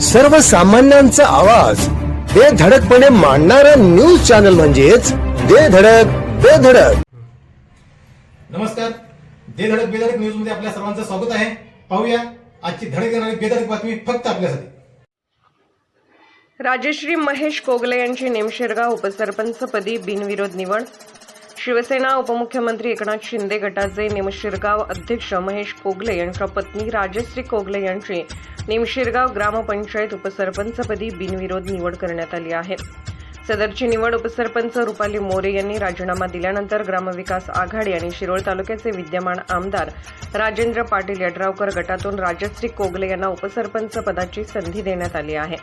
सर्वसामान्यांचा आवाज. बेधडकपणे मांडणारा न्यूज चॅनल म्हणजेच बेधडक बेधडक नमस्कार. दे धडक बेधडक न्यूजमध्ये आपल्या सर्वांचं स्वागत आहे. पाहूया आजची धडक देणारी बेधडक बातमी फक्त आपल्यासाठी. राजश्री महेश कोगले यांची नेमशिरगाव उपसरपंचपदी बिनविरोध निवड. शिवसेना उपमुख्यमंत्री एकनाथ शिंदे गटाचे निमशिरगाव अध्यक्ष महेश कोगले यांच्या पत्नी राजश्री कोगले यांची निमशिरगाव ग्रामपंचायत उपसरपंचपदी बिनविरोध निवड करण्यात आली आहे. सदरची निवड उपसरपंच रुपाली मोरे यांनी राजीनामा दिल्यानंतर ग्रामविकास आघाडी आणि शिरोळ तालुक्याचे विद्यमान आमदार राजेंद्र पाटील यड्रावकर गटातून राजश्री कोगले यांना उपसरपंच पदाची संधी देण्यात आली आहे.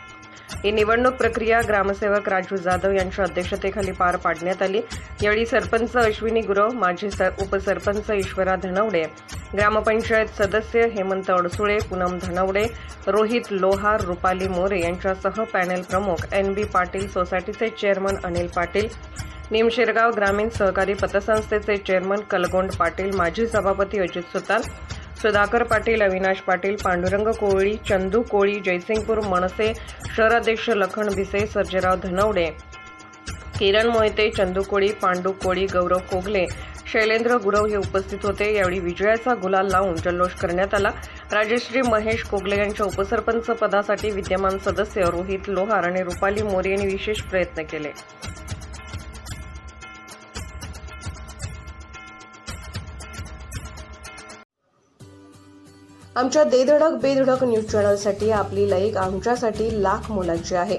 ही निवडणूक प्रक्रिया ग्रामसेवक राजू जाधव यांच्या अध्यक्षतेखाली पार पाडण्यात आली. यावेळी सरपंच अश्विनी गुरव माजी उपसरपंच ईश्वरा धनवडे ग्रामपंचायत सदस्य हेमंत अडसुळे पूनम धनवडे रोहित लोहार रुपाली मोरे यांच्यासह पॅनेल प्रमुख एन बी पाटील सोसायटीचे चेअरमन अनिल पाटील. निमशिरगाव ग्रामीण सहकारी पतसंस्थेचे चेअरमन कलगोंड पाटील माजी सभापती अजित सुतार सुधाकर पाटील अविनाश पाटील पांडुरंग कोळी चंदू कोळी जयसिंगपूर मनसे शहराध्यक्ष लखन भिसे सर्जेराव धनवडे. किरण मोहिते चंदू कोळी पांडू कोळी गौरव कोगले शैलेंद्र गुरव हे उपस्थित होते. यावेळी विजयाचा गुलाल लावून जल्लोष करण्यात आला. राजश्री महेश कोगले यांच्या उपसरपंच पदासाठी विद्यमान सदस्य रोहित लोहार आणि रुपाली मोरे यांनी विशेष प्रयत्न केले. आमच्या देधडक बेधडक न्यूज चॅनलसाठी आपली लाईक आमच्यासाठी लाख मोलाची आहे.